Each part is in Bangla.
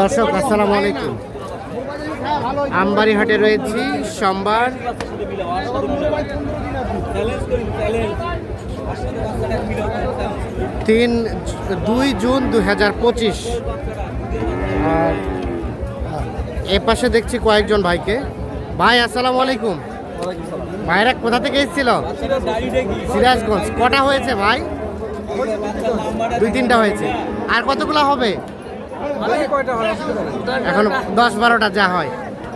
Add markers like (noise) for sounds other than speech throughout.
দর্শক, আসসালামু আলাইকুম। আমবাড়ি হাটে রয়েছি, সোমবার। তিন দুই জুন দু হাজার পঁচিশ। আর এ পাশে দেখছি কয়েকজন ভাইকে। ভাই, আসসালামু আলাইকুম। ভাইরা কোথা থেকে এসেছিল? সিরাজগঞ্জ। কটা হয়েছে ভাই? দুই তিনটা হয়েছে। আর কতগুলো হবে? এখন দশ বারোটা যা হয়।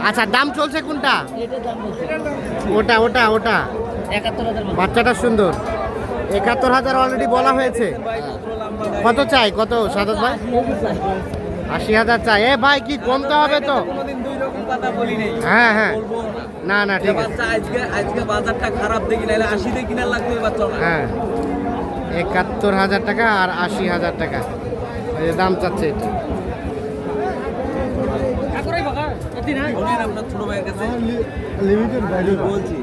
আচ্ছা দাম চলছে কোনটা? ওটা ওটা ওটা। বাচ্চাটা সুন্দর। একাত্তর হাজার অলরেডি বলা হয়েছে। কত চাই? কত? সাদত ভাই? আশি হাজার চাই। এ ভাই কি কমতে হবে তো? কোনোদিন দুই রকম কথা বলি নেই হ্যাঁ হ্যাঁ। না না ঠিক আছে। আজকে আজকে বাজারটা খারাপ দেখি নাহলে লাগবে বাচ্চা হ্যাঁ। একাত্তর হাজার টাকা আর আশি হাজার টাকা। দাম চাচ্ছে এটা। শোনেন আপনার ছোট ভাইয়ের কাছে? বলছি।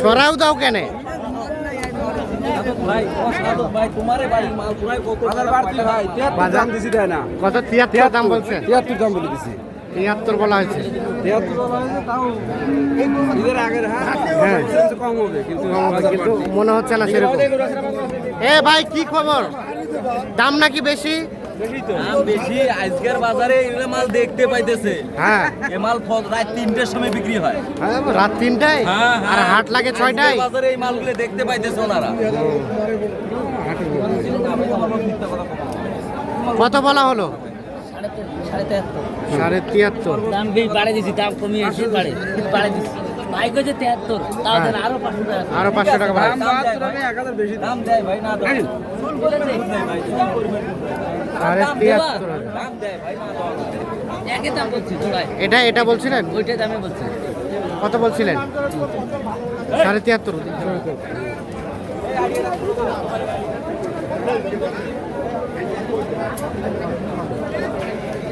সরাও দাও কেন? কত ভাই বাজার দাম দিছি দেয় না। কত তিয়াত্তর দাম বলছেন তিয়াত্তর দাম বলে দিছি। তিয়াত্তর বলা হয়েছে। হ্যাঁ? কম হবে, কিন্তু মনে হচ্ছে না সেরকম। এ ভাই কি খবর? দাম নাকি বেশি? বেশি। আজকের বাজারে এগুলো মাল দেখতে পাইতেছে। হ্যাঁ। এ মাল রাত তিনটের সময় বিক্রি হয়। হ্যাঁ, রাত তিনটায়? আর। হাট লাগে ছয়টায়? বাজারে এই মালগুলো দেখতে পাইতেছে ওনারা। কত বলা হলো? সাড়ে তিয়াত্তর দাম দিছি দাম কমিয়ে বাড়ে দিছি। ভাই কইছে তেহাত্তর তাও দেন আরও পাঁচশো টাকা আরও দাম বেশি দাম দেয় ভাই না চুল দাম দেয় ভাই না দাম। বলছি এটা এটা বলছিলেন? ওইটাই দামে বলছি। কত বলছিলেন? সাড়ে তিয়াত্তর।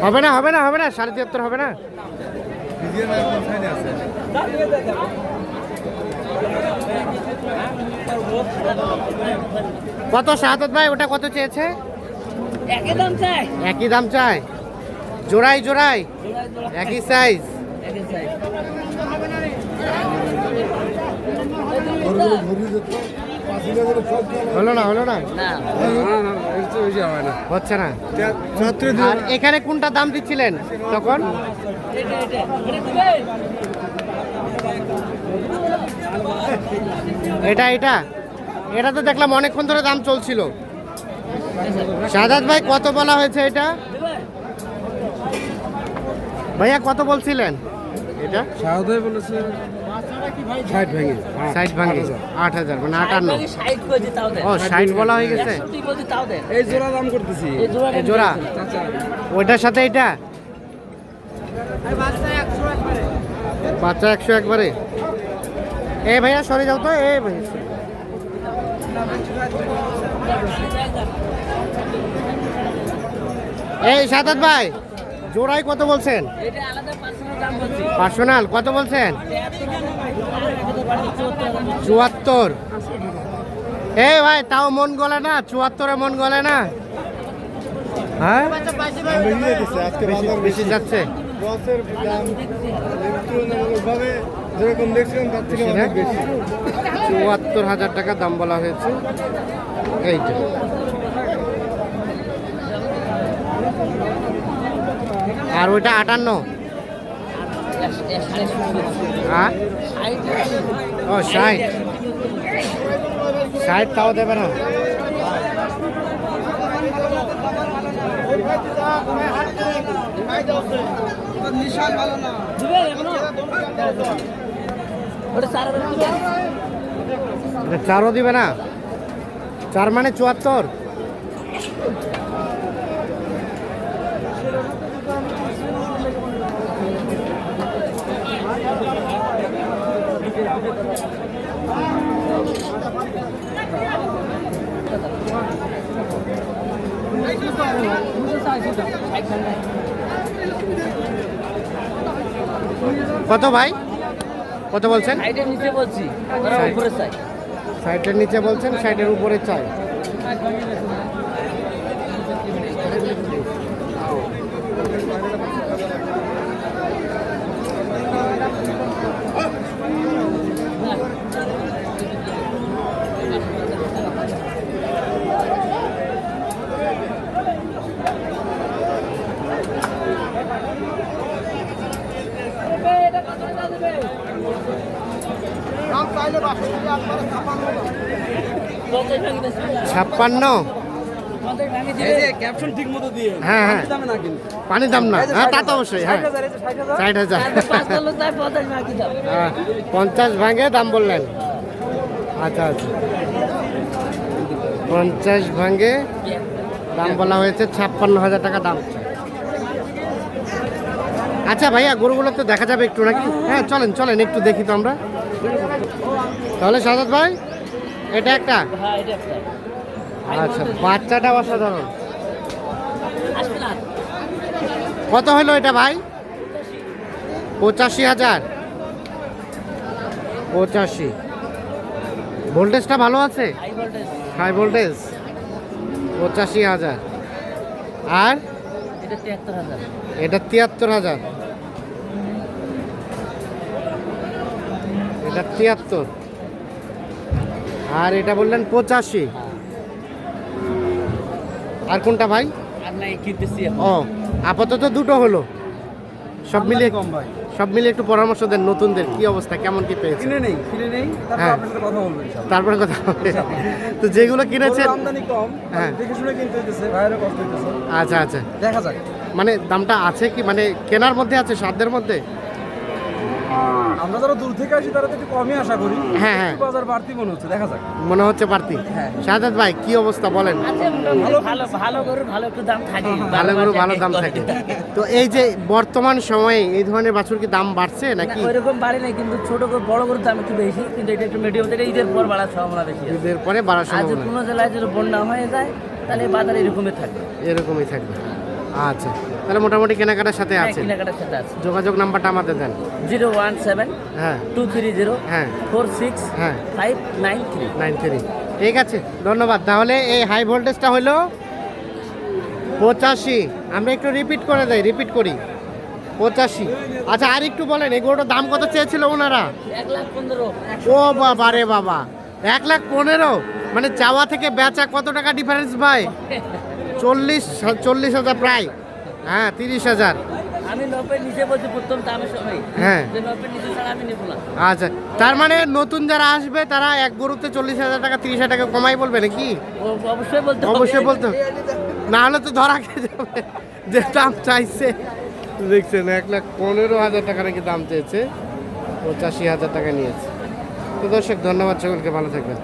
হবে না হবে না হবে না সাড়ে তিয়াত্তর হবে না? কত শাহাদত ভাই? ওটা কত চেয়েছে? একই দাম চাই। একই দাম চাই। জোড়াই জোড়াই। একই সাইজ একই হলো না হলো না? না। বেশি হবে না। হচ্ছে না আর এখানে কোনটা দাম দিচ্ছিলেন তখন? এটা এটা। এটা তো দেখলাম অনেকক্ষণ ধরে দাম চলছিল। সাদাত ভাই কত বলা হয়েছে এটা? ভাইয়া কত বলছিলেন? এটা? শাহদাই বলেছে ষাট ষাট ভাঙে আট হাজার। মানে আটান্ন। ও ষাট বলা হয়ে গেছে? এই দাম করতেছি। জোড়া? ওইটার সাথে এটা? বাচ্চা একশো একবারে। এ ভাইয়া, সরে যাও তো, এ ভাই। এই সাদাত ভাই জোড়াই কত বলছেন? পার্সোনাল, কত বলছেন? চুয়াত্তর। এই ভাই, তাও মন গলে না, চুয়াত্তরে মন গলে না। হ্যাঁ? বেশি- বেশি যাচ্ছে যেরকম দেখছিলেন তার থেকে? অনেক বেশি চুয়াত্তর হাজার টাকা দাম বলা হয়েছে এইটা আর ওইটা আটান্ন হ্যাঁ ও ষাট ষাট তাও দেবে না চারও দিবে না। চার মানে চুয়াত্তর। কত ভাই? কত বলছেন? সাইডের নিচে সাইটের বলছেন সাইটের উপরে চাই ছাপ্পান্ন? পঞ্চাশ ভাঙি এই দিবে যে ক্যাপশন ঠিক মতো দিয়ে। হ্যাঁ, হ্যাঁ। দামে না কিন্তু। পানির দাম না। হ্যাঁ তা তো অবশ্যই হ্যাঁ। 60 হাজার, এই যে 60 হাজার। ষাট হাজার। হ্যাঁ, পঞ্চাশ ভাঙে দাম বললেন। আচ্ছা আচ্ছা। পঞ্চাশ ভাঙে দাম বলা হয়েছে ছাপ্পান্ন হাজার টাকা দাম। আচ্ছা ভাইয়া, গরুগুলো তো দেখা যাবে একটু নাকি? হ্যাঁ চলেন চলেন, একটু দেখি তো আমরা। তাহলে সাজাদ ভাই, এটা একটা? আচ্ছা বাচ্চাটা অসাধারণ। কত হলো এটা ভাই? পঁচাশি হাজার। পঁচাশি। ভোল্টেজটা ভালো আছে? High voltage. হাই ভোল্টেজ পঁচাশি হাজার। আর? এটা তিয়াত্তর হাজার। এটা তিয়াত্তর হাজার। এটা তিয়াত্তর। আর এটা বললেন পঁচাশি। আর কোনটা ভাই। ও আপাতত দুটো হলো। সব মিলিয়ে কম ভাই। সব মিলিয়ে একটু পরামর্শ দেন নতুনদের কি অবস্থা কেমন কি পেয়েছে। কিনে নেই কিনে নেই তারপর হ্যাঁ। আপনার সাথে কথা বলব তারপরে কথা হবে। তো যেগুলো কিনেছেন আমদানি কম হ্যাঁ। দেখে শুনে কিনতে হইতেছে ভাইয়েরও কষ্ট হইতেছে। আচ্ছা আচ্ছা। দেখা যাক। মানে দামটা আছে কি? মানে কেনার মধ্যে আছে সাধ্যের মধ্যে? আমরা যারা দূর থেকে আসি তারা তো একটু কমই আশা করি। হ্যাঁ, হ্যাঁ। বাজার বাড়তি মনে হচ্ছে দেখা যাক। মনে হচ্ছে পারতি হ্যাঁ। শাহাদ ভাই কি অবস্থা বলেন? আছে ভালো ভালো গরুর ভালো একটু দাম থাকে। ভালো গরু ভালো দাম (laughs) থাকে। তো এই যে বর্তমান সময়ে এই ধরনের বাছুর কি দাম বাড়ছে নাকি? ওইরকম বাড়ে নাই কিন্তু ছোট গরু বড় গরুর দাম একটু বেশি কিন্তু এটা একটু মিডিয়াম এটা ঈদের পর বাড়ার সম্ভাবনা বেশি ঈদের পরে বাড়ার সম্ভাবনা। কোনো জেলায় যদি বন্যা হয়ে যায় তাহলে বাজার এরকমই থাকবে। এরকমই থাকবে। আচ্ছা। তাহলে মোটামুটি কেনাকাটার সাথে হ্যাঁ, আছে কেনাকাটার সাথে আছে। যোগাযোগ নাম্বারটা আমাদের দেন। জিরো ওয়ান সেভেন হ্যাঁ। টু থ্রি জিরো হ্যাঁ। ফোর সিক্স হ্যাঁ। Five nine three. Nine three. ঠিক আছে ধন্যবাদ। তাহলে এই হাই ভোল্টেজটা হলো পঁচাশি। আমরা একটু রিপিট করে দেয় রিপিট করি। পঁচাশি। আচ্ছা আর একটু বলেন এগুলোটার দাম কত চেয়েছিল ওনারা? ও বাবা রে বাবা। এক লাখ পনেরো? মানে চাওয়া থেকে বেচা কত টাকা ডিফারেন্স ভাই? (laughs) চল্লিশ চল্লিশ হাজার প্রায়। হ্যাঁ তিরিশ হাজার। হ্যাঁ। আচ্ছা তার মানে নতুন যারা আসবে তারা এক গরুতে চল্লিশ হাজার টাকা তিরিশ হাজার টাকা কমাই বলবে নাকি? অবশ্যই বলতে অবশ্যই বলতে না হলে তো ধরা খেয়ে যাবে। যে দাম চাইছে। দেখছেন এক লাখ পনেরো হাজার টাকা নাকি দাম চেয়েছে। পঁচাশি হাজার টাকা নিয়েছে। তো দর্শক ধন্যবাদ সকলকে ভালো থাকবেন।